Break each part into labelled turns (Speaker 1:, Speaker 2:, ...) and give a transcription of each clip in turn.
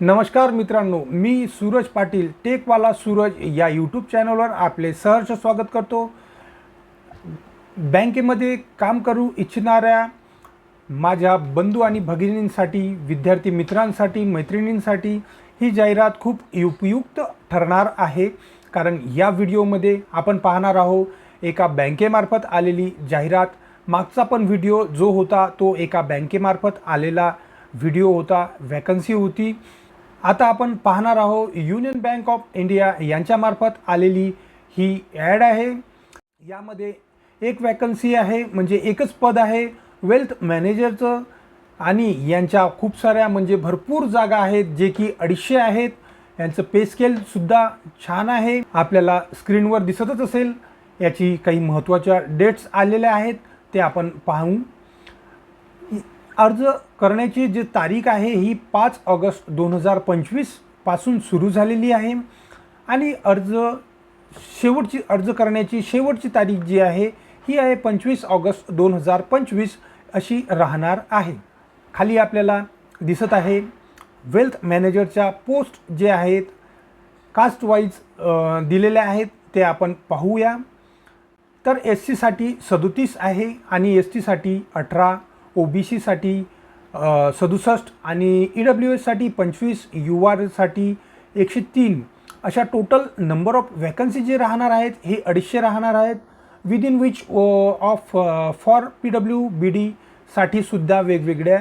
Speaker 1: नमस्कार मित्रांनो मी सूरज पाटील टेकवाला सूरज या यूट्यूब चॅनलवर आपले सहर्ष स्वागत करतो. बँकेमध्ये काम करू इच्छिणाऱ्या माझ्या बंधू आणि भगिनींसाठी विद्यार्थी मित्रांसाठी मैत्रिणींसाठी ही जाहिरात खूप उपयुक्त ठरणार आहे. कारण या व्हिडिओमध्ये आपण पाहणार आहोत एका बँकेमार्फत आलेली जाहिरात. मागचा पण व्हिडिओ जो होता तो एका बँकेमार्फत आलेला व्हिडिओ होता वॅकन्सी होती. आता आपण पाहणार आहोत युनियन बँक ऑफ इंडिया यांच्यामार्फत आलेली ही ॲड आहे. यामध्ये एक वॅकन्सी आहे म्हणजे एकच पद आहे वेल्थ मॅनेजरचं आणि यांच्या खूप साऱ्या म्हणजे भरपूर जागा आहेत जे की अडीचशे आहेत. यांचं पे स्केलसुद्धा छान आहे. आपल्याला स्क्रीनवर दिसतच असेल. याची काही महत्त्वाच्या डेट्स आलेल्या आहेत ते आपण पाहू. अर्ज करण्याची जी तारीख आहे ही पाच ऑगस्ट दोन हजार पंचवीसपासून सुरू झालेली आहे. आणि अर्ज शेवटची अर्ज करण्याची शेवटची तारीख जी आहे ही आहे पंचवीस ऑगस्ट दोन हजार पंचवीस अशी राहणार आहे. खाली आपल्याला दिसत आहे वेल्थ मॅनेजरच्या पोस्ट जे आहेत कास्ट वाईज दिलेल्या आहेत ते आपण पाहूया. तर एस सीसाठी सदोतीस आहे आणि एस टीसाठी अठरा. ओ बी सीसाठी सदुसष्ट आणि ई डब्ल्यू एससाठी पंचवीस यू आरसाठी एकशे तीन. अशा टोटल नंबर ऑफ वॅकन्सी जे राहणार आहेत हे अडीचशे राहणार आहेत. With in which of for P W B डीसाठी सुद्धा वेगवेगळ्या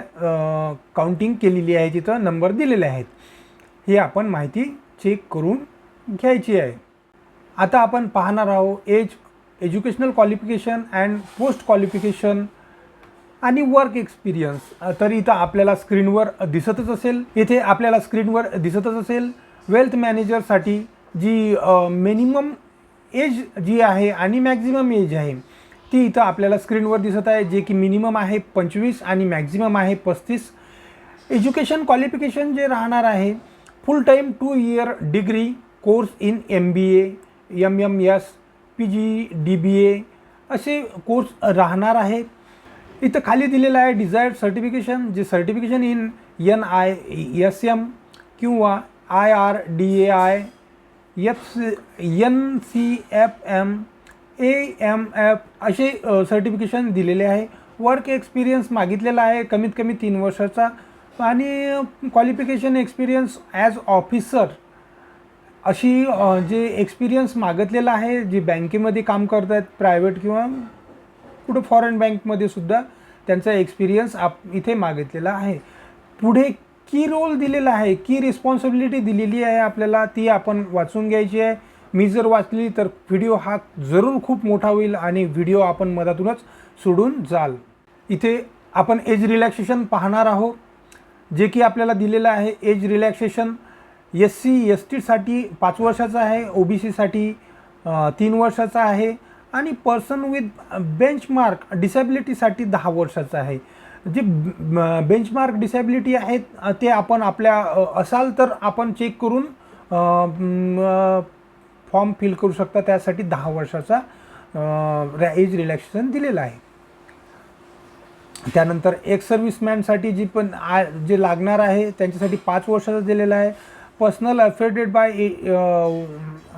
Speaker 1: काउंटिंग केलेली आहे तिथं नंबर दिलेले आहेत. हे आपण माहिती चेक करून घ्यायची आहे. आता आपण पाहणार आहोत age educational qualification and post qualification आणि वर्क एक्सपिरियन्स तर इथं आपल्याला स्क्रीनवर दिसतच असेल. इथे आपल्याला स्क्रीनवर दिसतच असेल. वेल्थ मॅनेजरसाठी जी मिनिमम एज जी आहे आणि मॅक्झिमम एज आहे ती इथं आपल्याला स्क्रीनवर दिसत आहे जे की मिनिमम आहे पंचवीस आणि मॅक्झिमम आहे पस्तीस. एज्युकेशन क्वालिफिकेशन जे राहणार आहे full time two year degree course in M B A M M S P G D B A असे कोर्स राहणार आहे. इथं खाली दिलेलं आहे डिझायर्ड सर्टिफिकेशन जे certification in N I S M किंवा I R D A I F N C F M A M F असे सर्टिफिकेशन दिलेले आहे. वर्क एक्सपिरियन्स मागितलेला आहे कमीत कमी तीन वर्षाचा. आणि क्वालिफिकेशन एक्सपिरियन्स ॲज ऑफिसर अशी जे एक्सपिरियन्स मागितलेला आहे जे बँकेमध्ये काम करत आहेत प्रायव्हेट किंवा कुठं फॉरेन बँकमध्ये सुद्धा त्यांचा एक्सपिरियन्स आप इथे मागितलेला आहे. पुढे की रोल दिलेला आहे की रिस्पॉन्सिबिलिटी दिलेली आहे आपल्याला ती आपण वाचून घ्यायची आहे. मी जर वाचली तर व्हिडिओ हा जरूर खूप मोठा होईल आणि व्हिडिओ आपण मधातूनच सोडून जाल. इथे आपण एज रिलॅक्सेशन पाहणार आहोत. जे की आपल्याला दिलेलं आहे age relaxation S C S टीसाठी पाच वर्षाचं आहे ओ बी सीसाठी तीन वर्षाचा आहे. आणि पर्सन विथ बेंचमार्क डिसॅबिलिटीसाठी दहा वर्षाचं आहे. जे बेंचमार्क डिसॅबिलिटी आहेत ते आपण आपल्या असाल तर आपण चेक करून फॉर्म फिल करू शकता. त्यासाठी दहा वर्षाचा एज रिलॅक्सेशन दिलेलं आहे. त्यानंतर एक सर्व्हिसमॅनसाठी जी पण आ जे लागणार आहे त्यांच्यासाठी पाच वर्षाचं दिलेलं आहे. Personal affected by a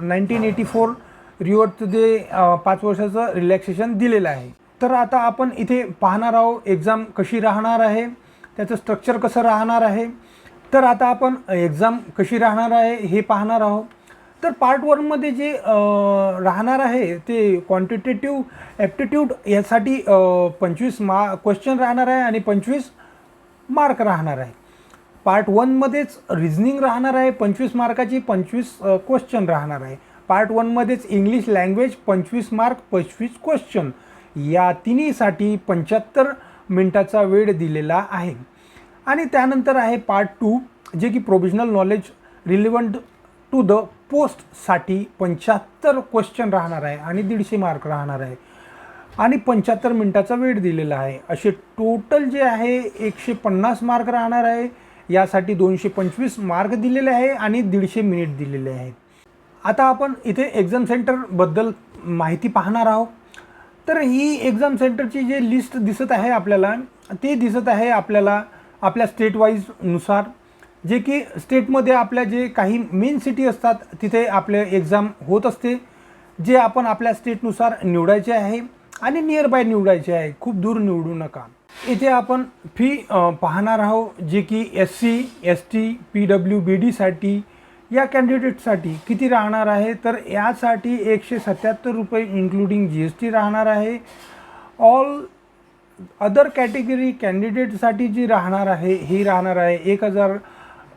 Speaker 1: nineteen eighty four रिओटचं जे पाच वर्षाचं रिलॅक्सेशन दिलेलं आहे. तर आता आपण इथे पाहणार आहोत एक्झाम कशी राहणार आहे त्याचं स्ट्रक्चर कसं राहणार आहे. तर आता आपण एक्झाम कशी राहणार आहे हे पाहणार आहोत. तर पार्ट वनमध्ये जे राहणार आहे ते क्वांटिटेटिव्ह ॲप्टिट्यूड यासाठी पंचवीस मा क्वेश्चन राहणार आहे आणि पंचवीस मार्क राहणार आहे. पार्ट वनमध्येच रिझनिंग राहणार आहे पंचवीस मार्काची पंचवीस क्वेश्चन राहणार आहे. पार्ट वनमध्येच इंग्लिश लँग्वेज पंचवीस मार्क पंचवीस क्वेश्चन या तिन्हीसाठी पंच्याहत्तर मिनटाचा वेळ दिलेला आहे. आणि त्यानंतर आहे पार्ट टू जे की provisional knowledge relevant to the पोस्टसाठी पंच्याहत्तर क्वेश्चन राहणार आहे आणि दीडशे मार्क राहणार आहे. आणि पंच्याहत्तर मिनटाचा वेळ दिलेला आहे. असे टोटल जे आहे एकशे पन्नास मार्क राहणार आहे. यासाठी दोनशे पंचवीस मार्क दिलेले आहे आणि दीडशे मिनिट दिलेले आहेत. आता आपण इथे एक्झाम सेंटरबद्दल माहिती पाहणार आहोत. तर ही एक्झाम सेंटरची जे लिस्ट दिसत आहे आपल्याला ते दिसत आहे आपल्याला आपल्या स्टेट वाईजनुसार जे की स्टेटमध्ये आपल्या जे काही मेन सिटी असतात तिथे आपले एक्झाम होत असते. जे आपण आपल्या स्टेटनुसार निवडायचे आहे आणि नियर बाय निवडायचे आहे. खूप दूर निवडू नका. इथे आपण फी पाहणार आहोत जे की S C S T P W B डीसाठी या कॅन्डिडेटसाठी किती राहणार आहे? तर यासाठी एकशे सत्याहत्तर रुपये इन्क्लुडिंग जी एस टी राहणार आहे. ऑल अदर कॅटेगरी कॅन्डिडेटसाठी जी राहणार आहे ही राहणार आहे एक हजार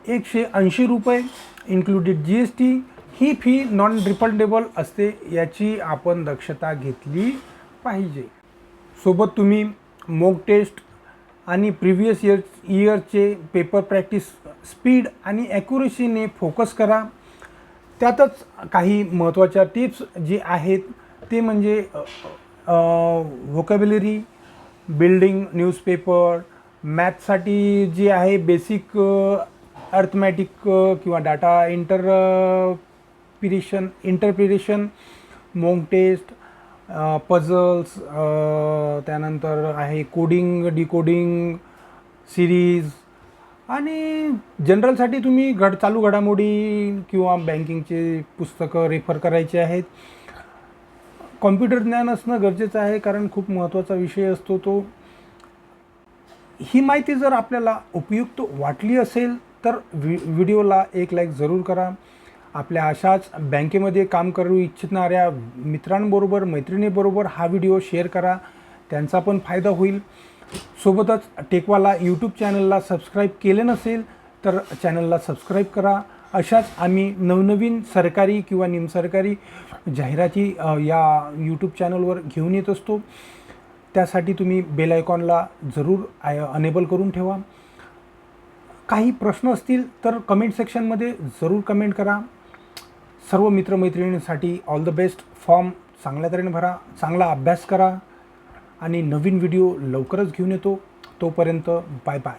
Speaker 1: एकशे ऐंशी रुपये इन्क्लुडेड जी एस टी ही फी नॉन रिफंडेबल असते याची आपण दक्षता घेतली पाहिजे. सोबत तुम्ही मोक टेस्ट आणि previous year इयरचे paper practice speed आणि ॲक्युरेसीने फोकस करा. त्यातच काही महत्त्वाच्या टिप्स जे आहेत ते म्हणजे व्होकॅब्युलरी बिल्डिंग न्यूजपेपर मॅथसाठी जे आहे बेसिक अर्थमॅटिक किंवा डाटा इंटर पिरेशन इंटरप्रिरेशन मोंग टेस्ट पझल्स त्यानंतर आहे कोडिंग डिकोडिंग सिरीज आणि जनरलसाठी तुम्ही घड चालू घडामोडी किंवा बँकिंगचे पुस्तकं रेफर करायचे आहेत. कॉम्प्युटर ज्ञान असणं गरजेचं आहे कारण खूप महत्त्वाचा विषय असतो तो. ही माहिती जर आपल्याला उपयुक्त वाटली असेल तर व्हि व्हिडिओला एक लाईक जरूर करा. आपल्या अशाच बँकेमध्ये काम करू इच्छिणाऱ्या मित्रांबरोबर मैत्रिणीबरोबर हा व्हिडिओ शेअर करा. त्यांचा पण फायदा होईल. सोबतच टेकवाला यूट्यूब चॅनलला सबस्क्राईब केले नसेल तर चॅनलला सबस्क्राईब करा. अशाच आम्ही नवनवीन सरकारी किंवा निमसरकारी जाहिराती या यूट्यूब चॅनलवर घेऊन येत असतो. त्यासाठी तुम्ही बेल आयकॉनला जरूर आय अनेबल करून ठेवा. काही प्रश्न असतील तर कमेंट सेक्शनमध्ये जरूर कमेंट करा. सर्व मित्रमैत्रिणींसाठी ऑल द बेस्ट फॉर्म चांगल्या तऱ्हेने भरा चांगला अभ्यास करा आणि नवीन व्हिडिओ लवकरच घेऊन येतो. तोपर्यंत बाय बाय